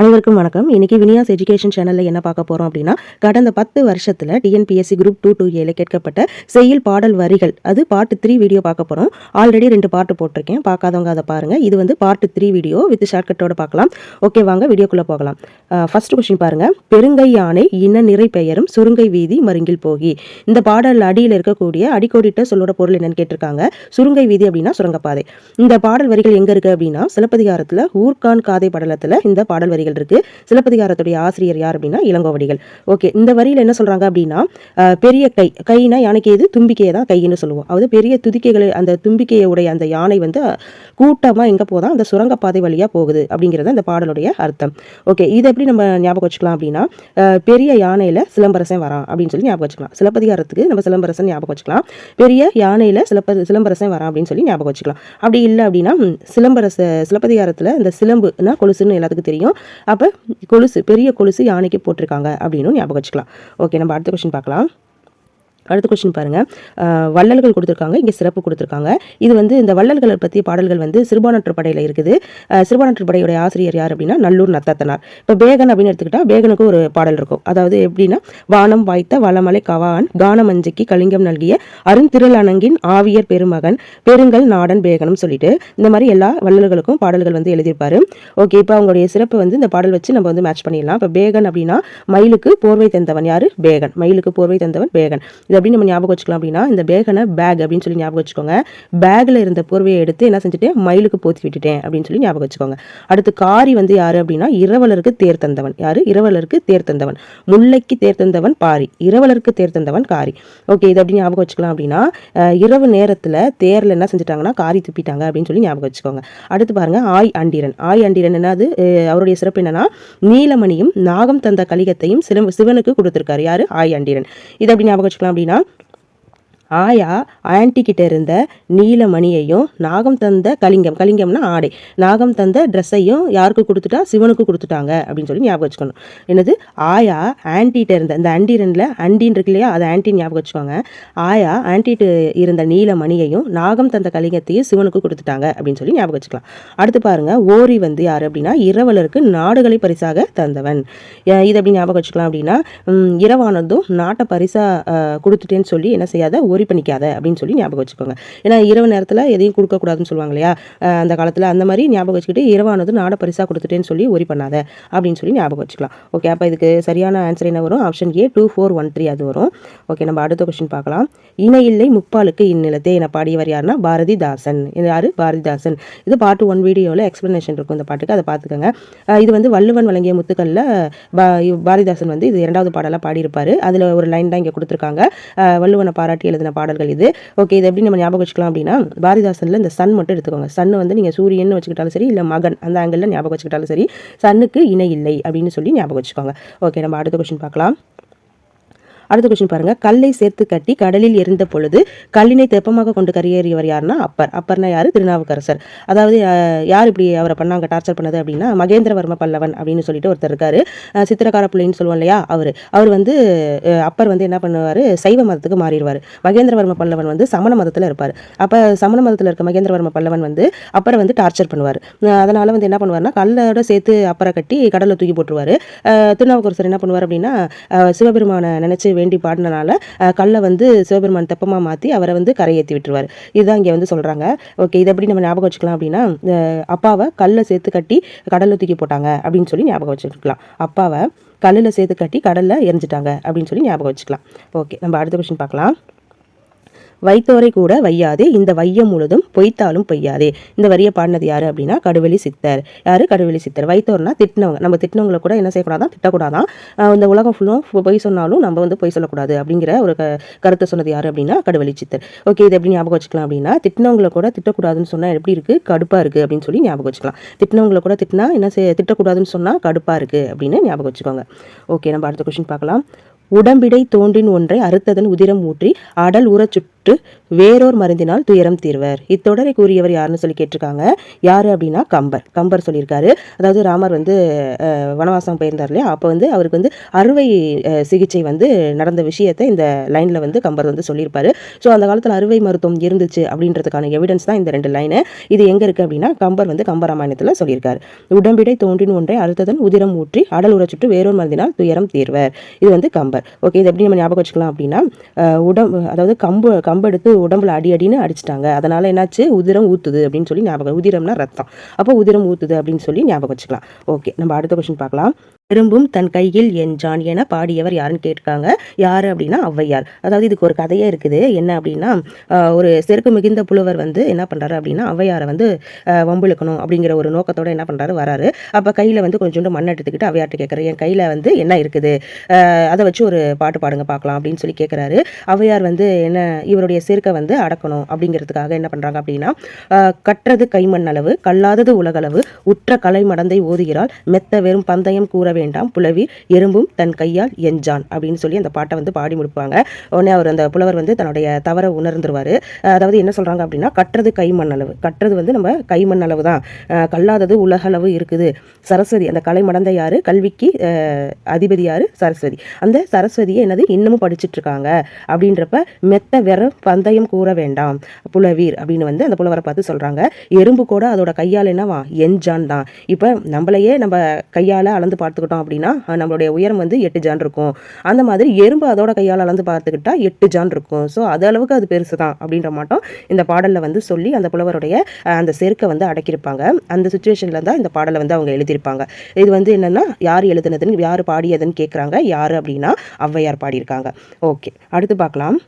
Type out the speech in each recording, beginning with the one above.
அனைவருக்கும் வணக்கம். இன்னைக்கு வினியாஸ் எஜுகேஷன் சேனலில் என்ன பார்க்க போகிறோம் அப்படின்னா கடந்த பத்து வருஷத்தில் டிஎன்பிஎஸ்சி குரூப் டூ டூ ஏல கேட்கப்பட்ட செயல் பாடல் வரிகள் அது பார்ட் த்ரீ வீடியோ பார்க்க போகிறோம் ஆல்ரெடி ரெண்டு பாட்டு போட்டிருக்கேன். பார்க்காதவங்க அதை பாருங்கள் இது வந்து பார்ட் த்ரீ வீடியோ வித் ஷார்ட்கட்டோட பார்க்கலாம். ஓகே வாங்க வீடியோக்குள்ளே போகலாம். ஃபர்ஸ்ட் கொஸ்டின் பாருங்கள் பெருங்கை. யானை இன நிறை பெயரும் சுருங்கை வீதி மருங்கில் போகி. இந்த பாடல் அடியில் இருக்கக்கூடிய அடிக்கோடிட்ட சொல்லோட பொருள் என்னன்னு கேட்டிருக்காங்க. சுருங்கை வீதி அப்படின்னா சுரங்கப்பாதை. இந்த பாடல் வரிகள் எங்கே இருக்குது அப்படின்னா சிலப்பதிகாரத்தில் ஊர்கான் காதை படலத்தில் இந்த பாடல் வரிகள் இருக்கு. சிலப்பதிகாரத்துடைய ஆசிரியர் யார் அப்படின்னா இளங்கோவடிகள் ஓகே இந்த வரியில் என்ன சொல்றாங்க அப்படின்னா பெரிய கை கைனா யானைக்கு எது? தும்பிக்கையை தான் கைன்னு சொல்லுவோம். அதாவது பெரிய துதிக்கைகளை அந்த தும்பிக்கையை உடைய அந்த யானை வந்து கூட்டமாக எங்கே போதா அந்த சுரங்கப்பாதை வழியாக போகுது அப்படிங்கிறது அந்த பாடலுடைய அர்த்தம். ஓகே இதை எப்படி நம்ம ஞாபகம் வச்சுக்கலாம் அப்படின்னா பெரிய யானையில் சிலம்பரசன் வரான் அப்படின்னு சொல்லி ஞாபகம் வச்சுக்கலாம். சிலப்பதிகாரத்துக்கு நம்ம சிலம்பரசன் ஞாபகம் வச்சுக்கலாம். பெரிய யானையில் சிலப்ப சிலம்பரசன் வரான் அப்படின்னு சொல்லி ஞாபகம் வச்சுக்கலாம். அப்படி இல்லை அப்படின்னா சிலம்பரச சிலப்பதிகாரத்தில் இந்த சிலம்புனா கொலுசுன்னு எல்லாத்துக்கும் தெரியும். அப்போ கொலுசு பெரிய கொலுசு யானைக்கு போட்டிருக்காங்க அப்படின்னு ஞாபகம் வச்சுக்கலாம். ஓகே நம்ம அடுத்த கொஸ்டின் பார்க்கலாம். அடுத்த கொஸ்டின் பாருங்க. வள்ளல்கள் கொடுத்துருக்காங்க. இங்கே சிறப்பு கொடுத்துருக்காங்க. இது வந்து இந்த வள்ளல்களை பற்றிய பாடல்கள் வந்து சிறுபானற்று படையில் இருக்குது. சிறுபானற்று படையுடைய ஆசிரியர் யார் அப்படின்னா நல்லூர் நத்தத்தனார். இப்போ பேகன் அப்படின்னு எடுத்துக்கிட்டா பேகனுக்கு ஒரு பாடல் இருக்கும். அதாவது எப்படின்னா வானம் வாய்த்த வளமலை கவான் கானமஞ்சிக்கு கலிங்கம் நல்கிய அருந்திருளணங்கின் ஆவியர் பெருமகன் பெருங்கல் நாடன் பேகனும் சொல்லிட்டு இந்த மாதிரி எல்லா வள்ளல்களுக்கும் பாடல்கள் வந்து எழுதியிருப்பாரு. ஓகே இப்போ அவங்களுடைய சிறப்பு வந்து இந்த பாடல் வச்சு நம்ம வந்து மேட்ச் பண்ணிடலாம். இப்போ பேகன் அப்படின்னா மயிலுக்கு போர்வை தந்தவன் யாரு? பேகன் மயிலுக்கு போர்வை தந்தவன் பேகன் இது எப்படி நம்ம ஞாபகம் வச்சுக்கலாம் அப்படின்னா இந்த பேகனை பேக் அப்படின்னு சொல்லி ஞாபகம் வச்சுக்கோங்க. பேக்கில் இருந்த போர்வையை எடுத்து என்ன செஞ்சுட்டேன்? மயிலுக்கு போத்தி விட்டுட்டேன் அப்படின்னு சொல்லி ஞாபகம் வச்சுக்கோங்க. அடுத்து காரி வந்து யாரு அப்படின்னா இரவலருக்கு தேர் தந்தவன். யாரு? இரவலருக்கு தேர் தந்தவன். முல்லைக்கு தேர் தந்தவன் பாரி. இரவலருக்கு தேர் தந்தவன் காரி. ஓகே இது அப்படி ஞாபகம் வச்சுக்கலாம் அப்படின்னா இரவு நேரத்தில் தேரில் என்ன செஞ்சுட்டாங்கன்னா காரி துப்பிட்டாங்க அப்படின்னு சொல்லி ஞாபகம் வச்சுக்கோங்க. அடுத்து பாருங்க ஆய் அண்டிரன். ஆய் அண்டிரன் என்னது? அவருடைய சிறப்பு என்னன்னா நீலமணியும் நாகம் தந்த கலிகத்தையும் சிவனுக்கு கொடுத்திருக்காரு. யாரு? ஆய் அண்டிரன். இது அப்படி ஞாபகம் வச்சுக்கலாம் அப்படின்னா ஆயா ஆண்டிகிட்ட இருந்த நீலமணியையும் நாகம் தந்த கலிங்கம் கலிங்கம்னா ஆடை. நாகம் தந்த ட்ரெஸ்ஸையும் யாருக்கு கொடுத்துட்டா? சிவனுக்கு கொடுத்துட்டாங்க அப்படின்னு சொல்லி ஞாபகம் வச்சுக்கணும். என்னது? ஆயா ஆன்டிகிட்ட இருந்த இந்த அண்டிரனில் அண்டின்னு இருக்கு இல்லையா? அதை ஆன்டின்னு ஞாபகம் வச்சுக்கோங்க. ஆயா ஆன்டிட்டு இருந்த நீலமணியையும் நாகம் தந்த கலிங்கத்தையும் சிவனுக்கு கொடுத்துட்டாங்க அப்படின்னு சொல்லி ஞாபகம் வச்சுக்கலாம். அடுத்து பாருங்க ஓரி வந்து யார் அப்படின்னா இரவலருக்கு நாடுகளை பரிசாக தந்தவன். இதை இது எப்படி ஞாபகம் வச்சுக்கலாம் அப்படின்னா இரவானதும் நாட்டை பரிசாக கொடுத்துட்டேன்னு சொல்லி என்ன செய்யாத ஒரு ஓரி பண்ணிக்காத அப்படின்னு சொல்லி ஞாபகம் வச்சுக்கோங்க. ஏன்னா இரவு நேரத்தில் எதையும் கொடுக்கக்கூடாதுன்னு சொல்லுவாங்க இல்லையா அந்த காலத்தில் அந்த மாதிரி ஞாபகம் வச்சுக்கிட்டு இரவானது நாட பரிசாக கொடுத்துட்டேன்னு சொல்லி ஒரி பண்ணாத அப்படின்னு சொல்லி ஞாபகம் வச்சுக்கலாம். ஓகே அப்போ இதுக்கு சரியான ஆன்சர் என்ன வரும்? Option A two four one three அது வரும். ஓகே நம்ம அடுத்த கொஸ்டின் பார்க்கலாம். இணையில்லை முப்பாலுக்கு இந்நிலத்தை என பாடியவர் யாருன்னா பாரதிதாசன். யார்? பாரதிதாசன். இது பாட்டு ஒன் வீடியோவில் எக்ஸ்ப்ளனேஷன் இருக்கும் இந்த பாட்டுக்கு. அதை பார்த்துக்கோங்க. இது வந்து வள்ளுவன் வழங்கிய முத்துக்களில் பா பாரதிதாசன் வந்து இது இரண்டாவது பாடலாக பாடியிருப்பார். அதில் ஒரு லைன் தான் இங்கே கொடுத்துருக்காங்க. வள்ளுவனை பாராட்டி எழுதின பாடல்கள் இது. ஓகே இது எப்படி நம்ம ஞாபகம் வச்சுக்கலாம் அப்படின்னா பாரதிதாசனில் இந்த சன் மட்டும் எடுத்துக்கோங்க. சன் வந்து நீங்கள் சூரியன் வச்சுக்கிட்டாலும் சரி இல்லை மகன் அந்த ஆங்கிளில் ஞாபகம் வச்சுக்கிட்டாலும் சரி சன்னுக்கு இணை இல்லை அப்படின்னு சொல்லி ஞாபகம் வச்சுக்கோங்க. ஓகே நம்ம அடுத்த கொஸ்டின் பார்க்கலாம். அடுத்த கொஸ்டின் பாருங்க. கல்லை சேர்த்து கட்டி கடலில் எரிந்த பொழுது கல்லினை தெப்பமாக கொண்டு கரையேறியவர் யாருன்னா அப்பர். அப்பர்னா யாரு? திருநாவுக்கரசர். அதாவது யார் இப்படி அவரை பண்ணாங்க டார்ச்சர் பண்ணது அப்படின்னா மகேந்திரவர்ம பல்லவன் அப்படின்னு சொல்லிட்டு ஒருத்தர் இருக்காரு. சித்திரக்கார பிள்ளைன்னு சொல்லுவோம் இல்லையா அவர். அவர் வந்து அப்பர் வந்து என்ன பண்ணுவார்? சைவ மதத்துக்கு மாறிடுவார். மகேந்திரவர்ம பல்லவன் வந்து சமண மதத்தில் இருப்பார். அப்போ சமண மதத்தில் இருக்க மகேந்திரவர்ம பல்லவன் வந்து அப்பரை வந்து டார்ச்சர் பண்ணுவார். அதனால் வந்து என்ன பண்ணுவார்னா கல்லோட சேர்த்து அப்பரை கட்டி கடலில் தூக்கி போட்டுருவார். திருநாவுக்கரசர் என்ன பண்ணுவார் அப்படின்னா சிவபெருமானை நினச்சி வேண்டி பாடினனால கல்லை வந்து சிவபெருமான் தெப்பமாக மாற்றி அவரை வந்து கரையேற்றி விட்டுருவார். இதுதான் இங்கே வந்து சொல்கிறாங்க ஓகே இதை எப்படி நம்ம ஞாபகம் வச்சுக்கலாம் அப்படின்னா அப்பாவை கல்லை சேர்த்து கட்டி கடலில் தூக்கி போட்டாங்க அப்படின்னு சொல்லி ஞாபகம் வச்சுக்கலாம். அப்பாவை கல்லில் சேர்த்து கட்டி கடலில் எரிஞ்சிட்டாங்க அப்படின்னு சொல்லி ஞாபகம் வச்சுக்கலாம். ஓகே நம்ம அடுத்த கொஸ்டின் பார்க்கலாம். வைத்தோரை கூட வையாதே. இந்த வையம் முழுதும் பொய்த்தாலும் பொய்யாதே. இந்த வரியை பாடினது யாரு அப்படின்னா கடுவெளி சித்தர். யாரு? கடுவெளி சித்தர். வைத்தோர்னா திட்டினவங்க. நம்ம திட்டினவங்களை கூட என்ன செய்யக்கூடாதான்? திட்டக்கூடாதான். இந்த உலகம் ஃபுல்லும் பொய் சொன்னாலும் நம்ம வந்து பொய் சொல்லக்கூடாது அப்படிங்கிற ஒரு க கருத்தை சொன்னது யாரு அப்படின்னா கடுவெளி சித்தர். ஓகே இது எப்படி ஞாபகம் வச்சுக்கலாம் அப்படின்னா திட்டினவங்களை கூட திட்டக்கூடாதுன்னு சொன்னால் எப்படி இருக்கு? கடுப்பா இருக்கு அப்படின்னு சொல்லி ஞாபகம் வச்சுக்கலாம். திட்டினவங்களை கூட திட்டினா என்ன செய்ய திட்டக்கூடாதுன்னு சொன்னால் கடுப்பா இருக்கு அப்படின்னு ஞாபகம் வச்சுக்கோங்க. ஓகே நம்ம அடுத்த கொஸ்டின் பார்க்கலாம். உடம்பிடை தோன்றின் ஒன்றை அறுத்ததன் உதிரம் ஊற்றி அடல் உறச் சுற்று வேறோர் மருந்தினால் துயரம் தீர்வர். இத்தொடரை கூறியவர் யாருன்னு சொல்லி கேட்டிருக்காங்க. யார் அப்படின்னா கம்பர். கம்பர் சொல்லியிருக்காரு. அதாவது ராமர் வந்து வனவாசம் போயிருந்தார் இல்லையா? அப்போ வந்து அவருக்கு வந்து அறுவை சிகிச்சை வந்து நடந்த விஷயத்தை இந்த லைனில் வந்து கம்பர் வந்து சொல்லியிருப்பாரு. ஸோ அந்த காலத்தில் அறுவை மருத்துவம் இருந்துச்சு அப்படின்றதுக்கான எவிடன்ஸ் தான் இந்த ரெண்டு லைனு இது எங்கே இருக்குது அப்படின்னா கம்பர் வந்து கம்பராமாயணத்தில் சொல்லியிருக்காரு. உடம்பிடை தோன்றின் ஒன்றை அழுத்ததன் உதிரம் ஊற்றி அடல் உற சுட்டு வேறொரு மருந்தினால் துயரம் தீர்வர். இது வந்து கம்பர். ஓகே இது எப்படி நம்ம ஞாபகம் வச்சுக்கலாம் அப்படின்னா உடம்பு அதாவது கம்பு கம்பு எடுத்து உடம்புல அடி அடின்னு அடிச்சிட்டாங்க. அதனால என்னாச்சு? உதிரம் ஊத்துது அப்படின்னு சொல்லி ஞாபகம் உதிரம்னா ரத்தம். அப்போ உதிரம் ஊத்துது அப்படின்னு சொல்லி ஞாபகம் வச்சுக்கலாம். ஓகே நம்ம அடுத்த கொஸ்டின் பார்க்கலாம். எறும்பும் தன் கையில் என்றான் என பாடியவர் யாருன்னு கேட்டிருக்காங்க? யார் அப்படின்னா ஔவையார். அதாவது இதுக்கு ஒரு கதையே இருக்குது. என்ன அப்படின்னா ஒரு செருக்கு மிகுந்த புலவர் வந்து என்ன பண்ணுறாரு அப்படின்னா ஔவையாரை வந்து வம்பிழுக்கணும் அப்படிங்கிற ஒரு நோக்கத்தோடு என்ன பண்ணுறாரு வராரு. அப்போ கையில் வந்து கொஞ்சோண்டு மண் எடுத்துக்கிட்டு அவையார்ட்ட கேட்குறாரு. என் கையில் வந்து என்ன இருக்குது? அதை வச்சு ஒரு பாட்டு பாடுங்க பார்க்கலாம் அப்படின்னு சொல்லி கேட்குறாரு. ஔவையார் வந்து என்ன இவருடைய செருக்கை வந்து அடக்கணும் அப்படிங்கிறதுக்காக என்ன பண்ணுறாங்க அப்படின்னா கற்றது கைமண் அளவு கல்லாதது உலகளவு உற்ற கலை மடந்தை ஓதுகிறாள் மெத்த வெறும் பந்தயம் கூற வேண்டாம் புலவி எறும்பும் தன் கையால் எஞ்சான் அப்படின்னு சொல்லி அந்த பாட்டை வந்து பாடி முடிப்பாங்க. உடனே அவர் அந்த புலவர் வந்து தன்னுடைய தவற உணர்ந்துருவார். அதாவது என்ன சொல்கிறாங்க அப்படின்னா கற்றது கைமண் அளவு கற்றது வந்து நம்ம கைமண் அளவு தான் கல்லாதது உலகளவு இருக்குது. சரஸ்வதி அந்த கலை மடந்த யார்? கல்விக்கு அதிபதி யார்? சரஸ்வதி. அந்த சரஸ்வதியை என்னது? இன்னமும் படிச்சிட்டு இருக்காங்க அப்படின்றப்ப மெத்த வெற பந்தயம் கூற வேண்டாம் புலவீர் அப்படின்னு வந்து அந்த புலவரை பார்த்து சொல்றாங்க. எறும்பு கூட அதோட கையால் என்னவா? எஞ்சான் தான். இப்போ நம்மளையே நம்ம கையால் அளந்து பார்த்து பார்த்துக்கிட்டோம் அப்படின்னா நம்மளுடைய உயரம் வந்து எட்டு ஜான் இருக்கும். அந்த மாதிரி எறும்பு அதோட கையால் அளந்து பார்த்துக்கிட்டா எட்டு ஜான் இருக்கும். ஸோ அது அளவுக்கு அது பெருசு தான் அப்படின்ற மாட்டோம். இந்த பாடலில் வந்து சொல்லி அந்த புலவருடைய அந்த செருக்கை வந்து அடக்கியிருப்பாங்க. அந்த சுச்சுவேஷனில் தான் இந்த பாடலை வந்து அவங்க எழுதியிருப்பாங்க. இது வந்து என்னென்னா யார் எழுதுனதுன்னு யார் பாடியதுன்னு கேட்குறாங்க யார் அப்படின்னா ஔவையார் பாடியிருக்காங்க. ஓகே அடுத்து பார்க்கலாம்.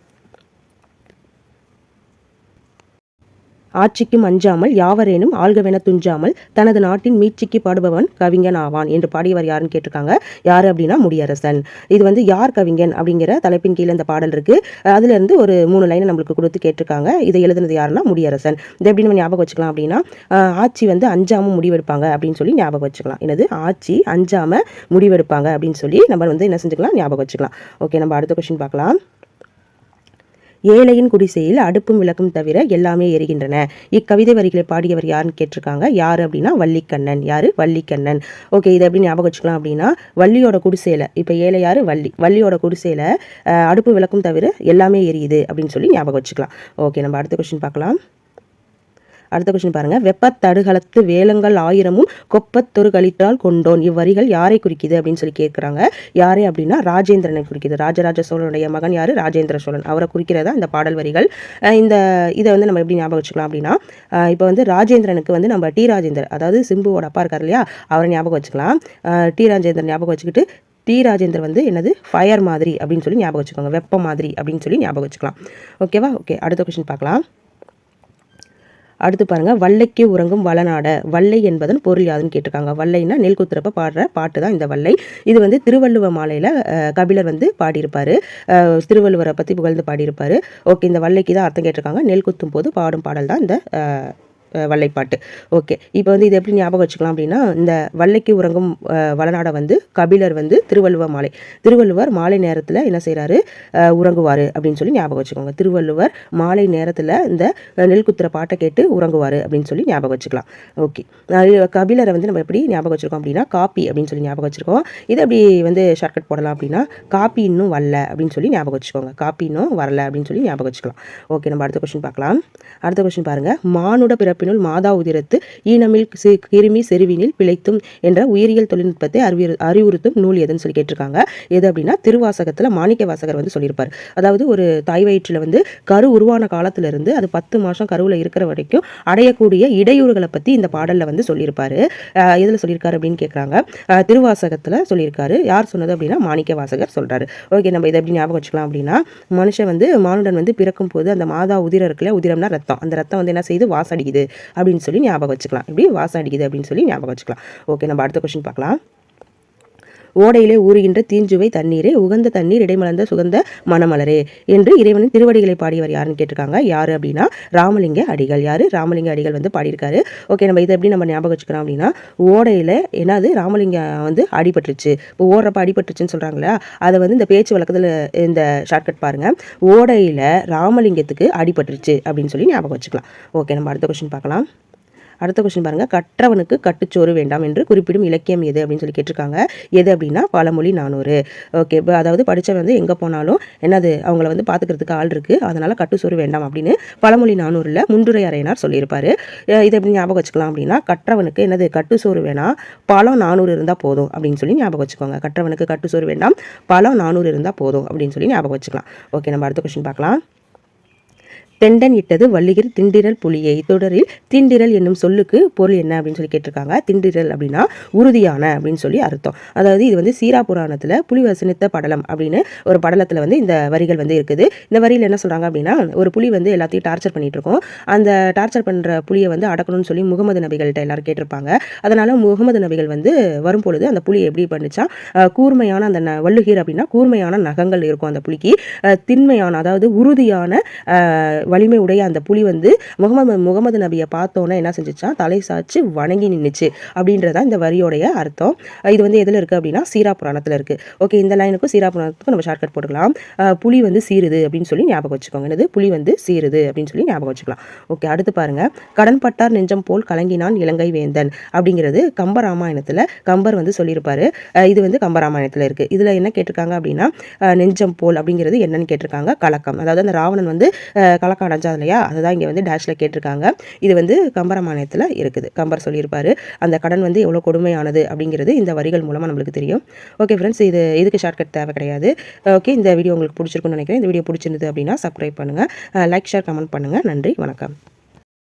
ஆட்சிக்கும் அஞ்சாமல் யாவரேனும் ஆள்கவென துஞ்சாமல் தனது நாட்டின் மீட்சிக்கு பாடுபவன் கவிஞன் ஆவான் என்று பாடியவர் யாருன்னு கேட்டிருக்காங்க. யார் அப்படின்னா முடியரசன். இது வந்து யார் கவிஞன் அப்படிங்கிற தலைப்பின் கீழே இந்த பாடல் இருக்கு. அதுலேருந்து ஒரு மூணு லைனை நம்மளுக்கு கொடுத்து கேட்டிருக்காங்க. இதை எழுதுனது யாருன்னா முடியரசன். இது எப்படி நம்ம ஞாபகம் வச்சுக்கலாம் அப்படின்னா ஆட்சி வந்து அஞ்சாமல் முடிவெடுப்பாங்க அப்படின்னு சொல்லி ஞாபகம் வச்சுக்கலாம். என்னது? ஆட்சி அஞ்சாமல் முடிவெடுப்பாங்க அப்படின்னு சொல்லி நம்ம வந்து என்ன செஞ்சுக்கலாம்? ஞாபகம் வச்சுக்கலாம். ஓகே நம்ம அடுத்த கொஸ்டின் பார்க்கலாம். ஏழையின் குடிசையில் அடுப்பும் விளக்கும் தவிர எல்லாமே எரிகின்றன. இக்கவிதை வரிகளை பாடியவர் யாருன்னு கேட்டிருக்காங்க? யார் அப்படின்னா வள்ளிக்கண்ணன். யாரு? வள்ளிக்கண்ணன். ஓகே இதை எப்படி ஞாபகம் வச்சுக்கலாம் அப்படின்னா வள்ளியோட குடிசையில இப்போ ஏழை யார்? வள்ளி. வள்ளியோட குடிசையில அடுப்பு விளக்கும் தவிர எல்லாமே எரியுது அப்படின்னு சொல்லி ஞாபகம் வச்சுக்கலாம். ஓகே நம்ம அடுத்த கொஸ்டின் பார்க்கலாம். அடுத்த கொஸ்டின் பாருங்க. வெப்ப தடுகளத்து வேலங்கள் ஆயிரமும் கொப்பத்தொரு கழித்தால் கொண்டோன். இவ்வரிகள் யாரை குறிக்குது அப்படின்னு சொல்லி கேட்குறாங்க யாரை அப்படின்னா ராஜேந்திரனை குறிக்குது. ராஜராஜ சோழனுடைய மகன் யாரு? ராஜேந்திர சோழன். அவரை குறிக்கிறதா இந்த பாடல் வரிகள். இந்த இதை வந்து நம்ம எப்படி ஞாபகம் வச்சுக்கலாம் அப்படின்னா இப்போ வந்து ராஜேந்திரனுக்கு வந்து நம்ம டி ராஜேந்தர் அதாவது சிம்புவோட அப்பா இருக்கார் இல்லையா? அவரை ஞாபகம் வச்சுக்கலாம். டி ராஜேந்திரன் ஞாபகம் வச்சுக்கிட்டு டி ராஜேந்தர் வந்து என்னது? ஃபயர் மாதிரி அப்படின்னு சொல்லி ஞாபகம் வச்சுக்கோங்க. வெப்ப மாதிரி அப்படின்னு சொல்லி ஞாபகம் வச்சுக்கலாம். ஓகேவா ஓகே அடுத்த கொஸ்டின் பார்க்கலாம். அடுத்து பாருங்க வல்லைக்கு உறங்கும் வளநாட. வல்லை என்பதன் பொருள் யாதுன்னு கேட்டிருக்காங்க. வல்லைன்னா நெல் குத்துறப்ப பாடுற பாட்டு தான் இந்த வல்லை. இது வந்து திருவள்ளுவ மாலையில் கபிலர் வந்து பாடியிருப்பார். திருவள்ளுவரை பற்றி புகழ்ந்து பாடியிருப்பார். ஓகே இந்த வல்லைக்கு தான் அர்த்தம் கேட்டிருக்காங்க. நெல் குத்தும் போது பாடும் பாடல் தான் இந்த வல்லைப்பாட்டு. ஓகே இப்போ வந்து இது எப்படி ஞாபகம் வச்சுக்கலாம் அப்படின்னா இந்த வல்லைக்கு உறங்கும் வளநாடை வந்து கபிலர் வந்து திருவள்ளுவர் மாலை. திருவள்ளுவர் மாலை நேரத்தில் என்ன செய்கிறாரு உறங்குவார் அப்படின்னு சொல்லி ஞாபகம் வச்சுக்கோங்க. திருவள்ளுவர் மாலை நேரத்தில் இந்த நெல் குத்துற பாட்டை கேட்டு உறங்குவார் அப்படின்னு சொல்லி ஞாபகம் வச்சுக்கலாம். ஓகே கபிலரை வந்து நம்ம எப்படி ஞாபகம் வச்சுருக்கோம் அப்படின்னா காப்பி அப்படின்னு சொல்லி ஞாபகம் வச்சுருக்கோம். இது அப்படி வந்து ஷார்ட்கட் போடலாம் அப்படின்னா காப்பி இன்னும் வரல அப்படின்னு சொல்லி ஞாபகம் வச்சுக்கோங்க. காப்பி இன்னும் வரல அப்படின்னு சொல்லி ஞாபகம் வச்சுக்கலாம். ஓகே நம்ம அடுத்த கொஸ்டின் பார்க்கலாம். அடுத்த கொஸ்டின் பாருங்கள் மானுட பிறப்பினுள் மாதா உதிரத்து ஈனமில் சி- கிருமி செருவினில் பிழைத்தும் என்ற உயிரியல் தொழில்நுட்பத்தை அறிவு அறிவுறுத்தும் நூல் எதுன்னு சொல்லி கேட்டிருக்காங்க. எது அப்படின்னா திருவாசகத்தில் மாணிக்க வாசகர் வந்து சொல்லியிருப்பார். அதாவது ஒரு தாய் வயிற்றில் வந்து கரு உருவான காலத்திலிருந்து அது பத்து மாதம் கருவில் இருக்கிற வரைக்கும் அடையக்கூடிய இடையூறுகளை பற்றி இந்த பாடலில் வந்து சொல்லியிருப்பார். எதில் சொல்லியிருக்காரு அப்படின்னு கேட்குறாங்க திருவாசகத்தில் சொல்லியிருக்காரு. யார் சொன்னது அப்படின்னா மாணிக்க வாசகர் சொல்கிறாரு ஓகே நம்ம இதை எப்படி ஞாபகம் வச்சுக்கலாம் அப்படின்னா மனுஷன் வந்து மானுடன் வந்து பிறக்கும் போது அந்த மாதா உதிரம் இருக்குல்ல உதிரம்னா ரத்தம். அந்த ரத்தம் வந்து என்ன செய்யுது வாசடிக்குது. அப்படின்னு சொல்லி ஞாபகம் வச்சுக்கலாம். இப்படி வாசம் அடிக்குது அப்படின்னு சொல்லி ஞாபகம் வச்சுக்கலாம். ஓகே நம்ம அடுத்த கொஸ்டின் பார்க்கலாம். ஓடையிலே ஊறுகின்ற தீஞ்சுவை தண்ணீரே உகந்த தண்ணீர் இடைமலர்ந்த சுகந்த மணமலரே என்று இறைவனின் திருவடிகளை பாடியவர் யாருன்னு கேட்டிருக்காங்க. யாரு அப்படின்னா ராமலிங்க அடிகள். யாரு? ராமலிங்க அடிகள் வந்து பாடியிருக்காரு. ஓகே நம்ம இதை எப்படி நம்ம ஞாபகம் வச்சுக்கிறோம் அப்படின்னா ஓடையில என்னது? ராமலிங்க வந்து அடிபட்டுருச்சு. இப்போ ஓடுறப்ப அடிபட்டுருச்சுன்னு சொல்றாங்களா அதை வந்து இந்த பேச்சு வழக்கத்தில் இந்த ஷார்ட்கட் பாருங்க. ஓடையில ராமலிங்கத்துக்கு அடிபட்டுருச்சு அப்படின்னு சொல்லி ஞாபகம் வச்சுக்கலாம். ஓகே நம்ம அடுத்த கொஸ்டின் பார்க்கலாம். அடுத்த கொஸ்டின் பாருங்க. கற்றவனுக்கு கட்டுச்சோறு வேண்டாம் என்று குறிப்பிடும் இலக்கியம் எது அப்படின்னு சொல்லி கேட்டிருக்காங்க. எது அப்படின்னா பழமொழி நானூறு. ஓகே அதாவது படித்தவன் வந்து எங்கே போனாலும் என்னது அவங்கள வந்து பார்த்துக்கிறதுக்கு ஆள் இருக்குது அதனால் கட்டுச்சோறு வேண்டாம் அப்படின்னு பழமொழி நானூறில் முன்றுரை அறையினார் சொல்லியிருப்பாரு. இதை எப்படி ஞாபகம் வச்சுக்கலாம் அப்படின்னா கற்றவனுக்கு என்னது கட்டுச்சோறு வேணாம் பழம் நானூறு இருந்தால் போதும் அப்படின்னு சொல்லி ஞாபகம் வச்சுக்கோங்க. கற்றவனுக்கு கட்டுச்சோறு வேண்டாம் பழம் நானூறு இருந்தால் போதும் அப்படின்னு சொல்லி ஞாபகம் வச்சுக்கலாம். ஓகே நம்ம அடுத்த கொஸ்டின் பார்க்கலாம். தெண்டன் இட்டது வள்ளிகிர் திண்டிரல் புலியை. தொடரில் திண்டிரல் என்னும் சொல்லுக்கு பொருள் என்ன அப்படின்னு சொல்லி கேட்டிருக்காங்க. திண்டிரல் அப்படின்னா உறுதியான அப்படின்னு சொல்லி அர்த்தம். அதாவது இது வந்து சீரா புராணத்தில் புலி வசனித்த படலம் அப்படின்னு ஒரு படலத்தில் வந்து இந்த வரிகள் வந்து இருக்குது. இந்த வரியில் என்ன சொல்கிறாங்க அப்படின்னா ஒரு புலி வந்து எல்லாத்தையும் டார்ச்சர் பண்ணிட்டு அந்த டார்ச்சர் பண்ணுற புலியை வந்து அடக்கணும்னு சொல்லி முகமது நபிகள்கிட்ட எல்லாரும் கேட்டிருப்பாங்க. அதனால் முகமது நபிகள் வந்து வரும்பொழுது அந்த புலி எப்படி பண்ணிச்சா கூர்மையான அந்த ந- வள்ளுகீர் அப்படின்னா கூர்மையான நகங்கள் இருக்கும் அந்த புலிக்கு. திண்மையான அதாவது உறுதியான வலிமை உடைய அந்த புலி வந்து முகமது முகமது நபியை பார்த்தோன்னே என்ன செஞ்சுச்சா தலை சாய்ச்சி வணங்கி நின்றுச்சு அப்படின்றதா இந்த வரியோடைய அர்த்தம். இது வந்து எதில் இருக்குது அப்படின்னா சீரா புராணத்தில் இருக்குது ஓகே இந்த லைனுக்கும் சீரா புராணத்துக்கும் நம்ம ஷார்ட்கட் போட்டுக்கலாம். புலி வந்து சீருது அப்படின்னு சொல்லி ஞாபகம் வச்சுக்கோங்க. என்னது? புலி வந்து சீருது அப்படின்னு சொல்லி ஞாபகம் வச்சுக்கலாம். ஓகே அடுத்து பாருங்கள் கடன்பட்டார் நெஞ்சம் போல் கலங்கினான் இலங்கை வேந்தன் அப்படிங்கிறது கம்பராமாயணத்தில் கம்பர் வந்து சொல்லியிருப்பார். இது வந்து கம்பராமாயணத்தில் இருக்குது இதில் என்ன கேட்டிருக்காங்க அப்படின்னா நெஞ்சம் போல் அப்படிங்கிறது என்னன்னு கேட்டிருக்காங்க. கலக்கம். அதாவது அந்த ராவணன் வந்து அஹ் பக்கம் அடைஞ்சா இல்லையா? அதுதான் இங்கே வந்து டேஷில் கேட்டிருக்காங்க. இது வந்து கம்பராமாயணத்தில் இருக்குது. கம்பர் சொல்லியிருப்பார். அந்த கடன் வந்து எவ்வளோ கொடுமையானது அப்படிங்கிறது இந்த வரிகள் மூலமாக நம்மளுக்கு தெரியும். ஓகே ஃப்ரெண்ட்ஸ் இது இதுக்கு ஷார்ட்கட் தேவை கிடையாது. ஓகே இந்த வீடியோ உங்களுக்கு பிடிச்சிருக்குன்னு நினைக்கிறேன். இந்த வீடியோ பிடிச்சிருந்தது அப்படின்னா சப்ஸ்கிரைப் பண்ணுங்கள் லைக் ஷேர் கமெண்ட் பண்ணுங்கள் நன்றி. வணக்கம்.